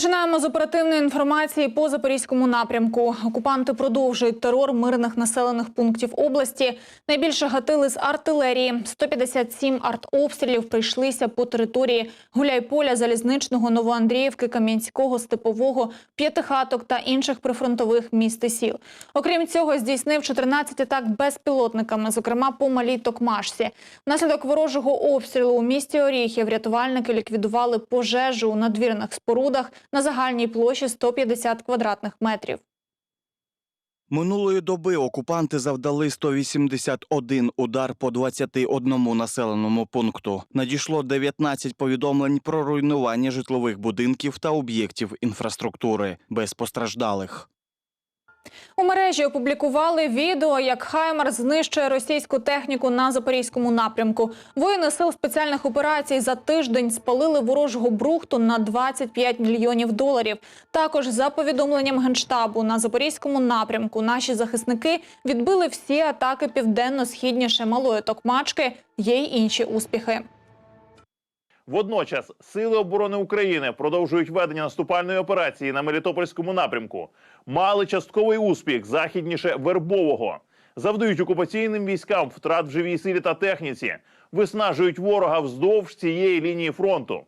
Починаємо з оперативної інформації по запорізькому напрямку. Окупанти продовжують терор мирних населених пунктів області. Найбільше гатили з артилерії. 157 артобстрілів прийшлися по території Гуляйполя, Залізничного, Новоандріївки, Кам'янського, Степового, П'ятихаток та інших прифронтових міст і сіл. Окрім цього, здійснив 14 атак безпілотниками, зокрема по малій Токмашці. Внаслідок ворожого обстрілу у місті Оріхів рятувальники ліквідували пожежу у надвірних спорудах на загальній площі 150 квадратних метрів. Минулої доби окупанти завдали 181 удар по 21 населеному пункту. Надійшло 19 повідомлень про руйнування житлових будинків та об'єктів інфраструктури без постраждалих. У мережі опублікували відео, як Хаймар знищує російську техніку на запорізькому напрямку. Воїни сил спеціальних операцій за тиждень спалили ворожого брухту на 25 мільйонів доларів. Також за повідомленням генштабу на запорізькому напрямку наші захисники відбили всі атаки південно-східніше малої токмачки. Є й інші успіхи. Водночас сили оборони України продовжують ведення наступальної операції на Мелітопольському напрямку. Мали частковий успіх західніше Вербового. Завдають окупаційним військам втрат в живій силі та техніці, виснажують ворога вздовж цієї лінії фронту.